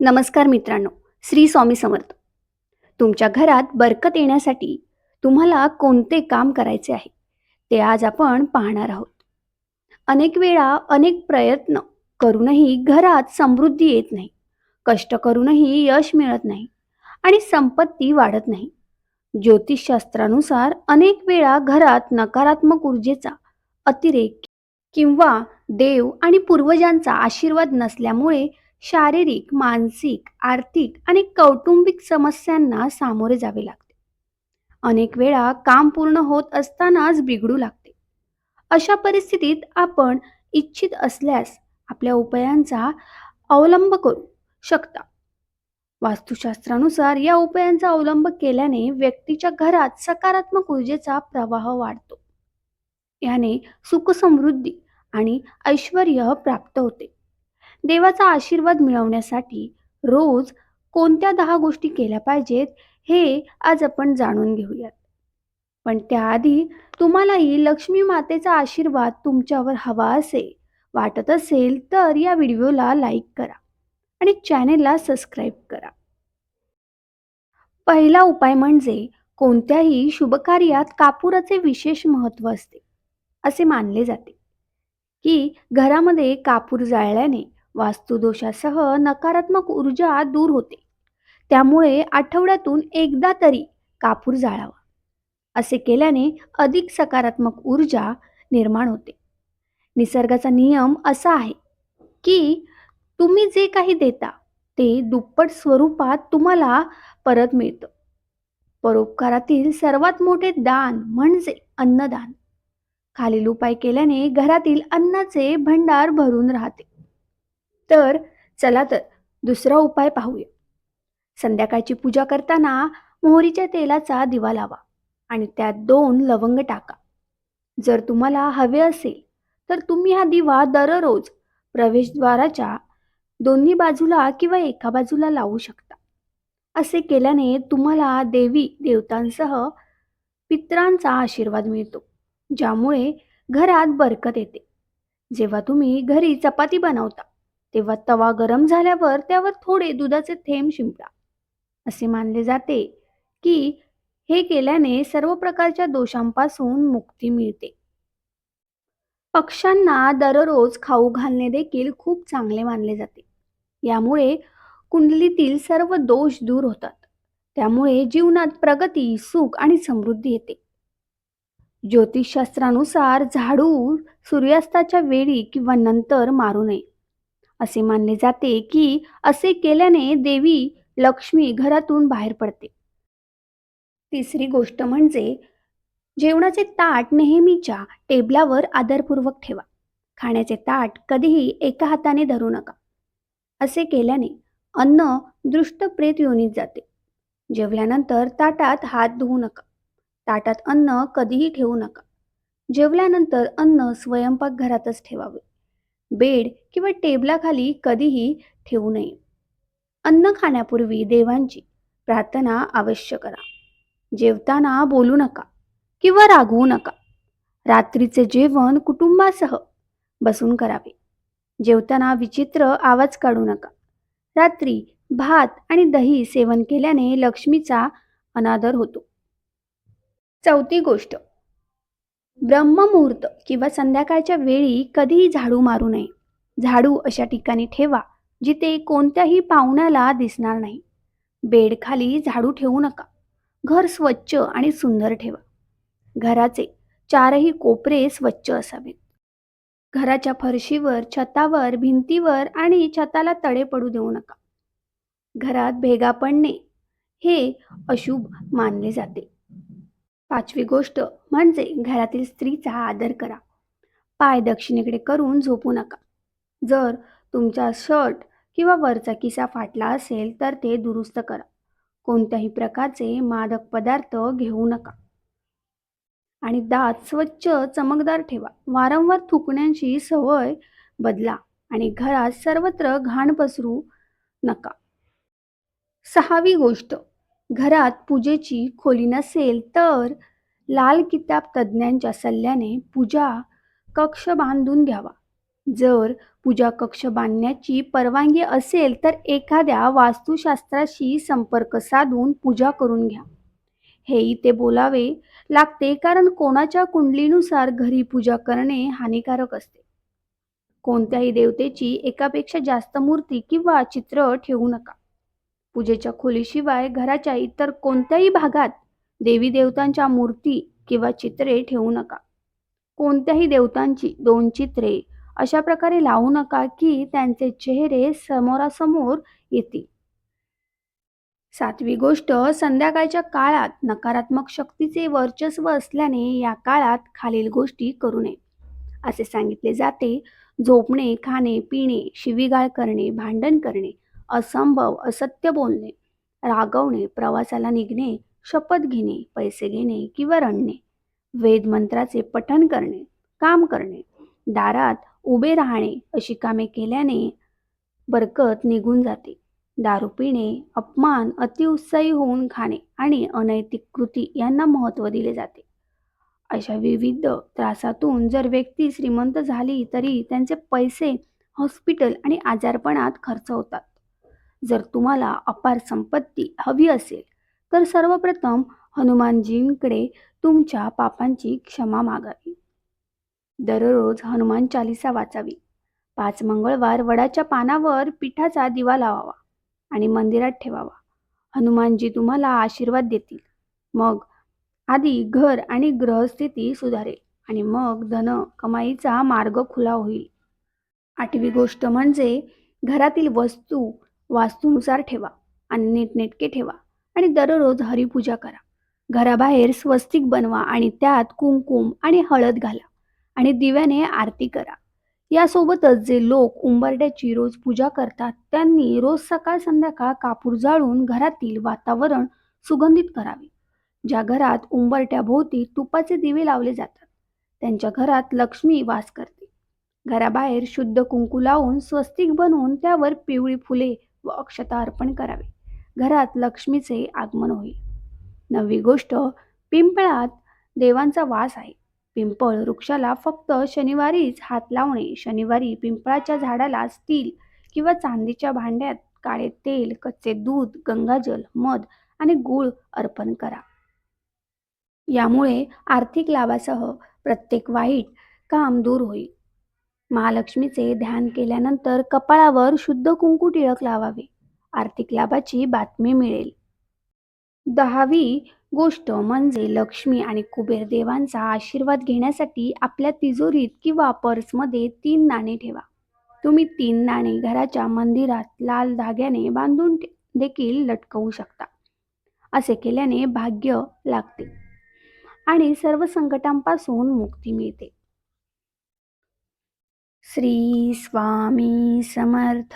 नमस्कार मित्रांनो श्री स्वामी समर्थ. तुमच्या घरात बरकत येण्यासाठी तुम्हाला कोणते काम करायचे आहे ते आज आपण पाहणार आहोत. अनेक वेळा अनेक प्रयत्न करूनही घरात समृद्धी येत नाही कष्ट करूनही यश मिळत नाही आणि संपत्ती वाढत नाही. ज्योतिषशास्त्रानुसार अनेक वेळा घरात नकारात्मक ऊर्जेचा अतिरेक किंवा देव आणि पूर्वजांचा आशीर्वाद नसल्यामुळे शारीरिक मानसिक आर्थिक आणि कौटुंबिक समस्यांना सामोरे जावे लागते. अनेक वेळा काम पूर्ण होत असतानाच बिघडू लागते. अशा परिस्थितीत आपण इच्छित असल्यास आपल्या उपायांचा अवलंब करू शकता. वास्तुशास्त्रानुसार या उपायांचा अवलंब केल्याने व्यक्तीच्या घरात सकारात्मक ऊर्जेचा प्रवाह वाढतो. याने सुखसमृद्धी आणि ऐश्वर प्राप्त होते. देवाचा आशीर्वाद मिळवण्यासाठी रोज कोणत्या दहा गोष्टी केल्या पाहिजेत हे आज आपण जाणून घेऊयात. पण त्याआधी तुम्हालाही लक्ष्मी मातेचा आशीर्वाद तुमच्यावर हवा असेल वाटत असेल तर या व्हिडिओला लाईक करा आणि चॅनेलला सबस्क्राईब करा. पहिला उपाय म्हणजे कोणत्याही शुभकार्यात कापूराचे विशेष महत्त्व असते असे मानले जाते. की घरामध्ये कापूर जाळल्याने वास्तुदोषासह नकारात्मक ऊर्जा दूर होते. त्यामुळे आठवड्यातून एकदा तरी कापूर जाळावा. असे केल्याने अधिक सकारात्मक ऊर्जा निर्माण होते. निसर्गाचा नियम असा आहे की तुम्ही जे काही देता ते दुप्पट स्वरूपात तुम्हाला परत मिळतं. परोपकारातील सर्वात मोठे दान म्हणजे अन्नदान. खालील उपाय केल्याने घरातील अन्नाचे भंडार भरून राहते. तर चला तर दुसरा उपाय पाहूया. संध्याकाळची पूजा करताना मोहरीच्या तेलाचा दिवा लावा आणि त्यात दोन लवंग टाका. जर तुम्हाला हवे असेल तर तुम्ही हा दिवा दररोज प्रवेशद्वाराच्या दोन्ही बाजूला किंवा एका बाजूला लावू शकता. असे केल्याने तुम्हाला देवी देवतांसह पित्रांचा आशीर्वाद मिळतो ज्यामुळे घरात बरकत येते. जेव्हा तुम्ही घरी चपाती बनवता तेव्हा तवा गरम झाल्यावर त्यावर थोडे दुधाचे थेंब शिंपडा असे मानले जाते की हे केल्याने सर्व प्रकारच्या दोषांपासून मुक्ती मिळते. पक्ष्यांना दररोज खाऊ घालणे देखील खूप चांगले मानले जाते. यामुळे कुंडलीतील सर्व दोष दूर होतात. त्यामुळे जीवनात प्रगती सुख आणि समृद्धी येते. ज्योतिषशास्त्रानुसार झाडू सूर्यास्ताच्या वेळी किंवा नंतर मारू नये. असे मानले जाते की असे केल्याने देवी लक्ष्मी घरातून बाहेर पडते. तिसरी गोष्ट म्हणजे जेवणाचे ताट नेहमीच्या टेबलावर आदरपूर्वक ठेवा. खाण्याचे ताट कधीही एका हाताने धरू नका. असे केल्याने अन्न दृष्ट प्रेत योनीत जाते. जेवल्यानंतर ताटात हात धुवू नका. ताटात अन्न कधीही ठेवू नका. जेवल्यानंतर अन्न स्वयंपाकघरातच ठेवावे. बेड किंवा टेबलाखाली कधीही ठेवू नये. अन्न खाण्यापूर्वी देवांची प्रार्थना अवश्य करा. जेवताना बोलू नका किंवा रागवू नका. रात्रीचे जेवण कुटुंबासह बसून करावे. जेवताना विचित्र आवाज काढू नका. रात्री भात आणि दही सेवन केल्याने लक्ष्मीचा अनादर होतो. चौथी गोष्ट. ब्रह्ममुहूर्त किंवा संध्याकाळच्या वेळी कधीही झाडू मारू नये. झाडू अशा ठिकाणी ठेवा जिथे कोणत्याही पाहुण्याला दिसणार नाही. बेडखाली झाडू ठेवू नका. घर स्वच्छ आणि सुंदर ठेवा. घराचे चारही कोपरे स्वच्छ असावेत. घराच्या फरशीवर छतावर भिंतीवर आणि छताला तडे पडू देऊ नका. घरात भेगा पडणे हे अशुभ मानले जाते. पाचवी गोष्ट म्हणजे घरातील स्त्रीचा आदर करा. पाय दक्षिणेकडे करून झोपू नका. जर तुमचा शर्ट किंवा वरचा किसा फाटला असेल तर ते दुरुस्त करा. कोणत्याही प्रकारचे मादक पदार्थ घेऊ नका. आणि दात स्वच्छ चमकदार ठेवा. वारंवार थुकण्याची सवय बदला आणि घरात सर्वत्र घाण पसरू नका. सहावी गोष्ट घरात पूजेची खोली नसेल तर लाल किताब तज्ज्ञांच्या सल्ल्याने पूजा कक्ष बांधून घ्यावा. जर पूजा कक्ष बांधण्याची परवानगी असेल तर एखाद्या वास्तुशास्त्राशी संपर्क साधून पूजा करून घ्या. हे इथे बोलावे लागते कारण कोणाच्या कुंडलीनुसार घरी पूजा करणे हानिकारक असते. कोणत्याही देवतेची एकापेक्षा जास्त मूर्ती किंवा चित्र ठेवू नका. पूजेच्या खोलीशिवाय घराच्या इतर कोणत्याही भागात देवी देवतांच्या मूर्ती किंवा चित्रे ठेवू नका. कोणत्याही देवतांची दोन चित्रे अशा प्रकारे लावू नका की त्यांचे चेहरे समोरासमोर येतील. सातवी गोष्ट संध्याकाळच्या काळात नकारात्मक शक्तीचे वर्चस्व असल्याने या काळात खालील गोष्टी करू नये. असे सांगितले जाते झोपणे खाणे पिणे शिवीगाळ करणे भांडण करणे असंभव असत्य बोलणे रागवणे प्रवासाला निघणे शपथ घेणे पैसे घेणे किंवा रडणे वेद मंत्राचे पठण करणे काम करणे दारात उभे राहणे अशी कामे केल्याने बरकत निघून जाते. दारू पिणे अपमान अतिउत्साही होऊन खाणे आणि अनैतिक कृती यांना महत्त्व दिले जाते. अशा विविध त्रासातून जर व्यक्ती श्रीमंत झाली तरी त्यांचे पैसे हॉस्पिटल आणि आजारपणात खर्च होतात. जर तुम्हाला अपार संपत्ती हवी असेल तर सर्वप्रथम हनुमानजींकडे तुमच्या पापांची क्षमा मागावी. दररोज हनुमान चालिसा वाचावी. पाच मंगळवार वडाच्या पानावर पिठाचा दिवा लावावा आणि मंदिरात ठेवावा. हनुमानजी तुम्हाला आशीर्वाद देतील. मग आधी घर आणि ग्रहस्थिती सुधारेल आणि मग धन कमाईचा मार्ग खुला होईल. आठवी गोष्ट म्हणजे घरातील वस्तू वास्तूनुसार ठेवा आणि नीटनेटके ठेवा आणि दररोज हरिपूजा करा. घराबाहेर स्वस्तिक बनवा आणि त्यात कुंकुम आणि हळद घाला आणि दिव्याने आरती करा. यासोबतच जे लोक उंबरड्याची रोज पूजा करतात त्यांनी रोज सकाळ संध्याकाळ कापूर जाळून घरातील वातावरण सुगंधित करावे. ज्या घरात उंबरट्याभोवती तुपाचे दिवे लावले जातात त्यांच्या घरात लक्ष्मी वास करते. घराबाहेर शुद्ध कुंकू लावून स्वस्तिक बनवून त्यावर पिवळी फुले व अक्षता अर्पण करावे. घरात लक्ष्मीचे आगमन होईल. नववी गोष्ट पिंपळात देवांचा वास आहे. पिंपळ वृक्षाला फक्त शनिवारीच हात लावणे शनिवारी पिंपळाच्या झाडाला स्टील किंवा चांदीच्या भांड्यात काळे तेल कच्चे दूध गंगाजल मध आणि गूळ अर्पण करा. यामुळे आर्थिक लाभासह प्रत्येक वाईट काम दूर होईल. महालक्ष्मीचे ध्यान केल्यानंतर कपाळावर शुद्ध कुंकू टिळक लावावे. आर्थिक लाभाची बातमी मिळेल. दहावी गोष्ट म्हणजे लक्ष्मी आणि कुबेर देवांचा आशीर्वाद घेण्यासाठी आपल्या तिजोरीत किंवा पर्समध्ये तीन नाणे ठेवा. तुम्ही तीन नाणे घराच्या मंदिरात लाल धाग्याने बांधून देखील लटकवू शकता. असे केल्याने भाग्य लागते. आणि सर्व संकटांपासून मुक्ती मिळते. श्री स्वामी समर्थ.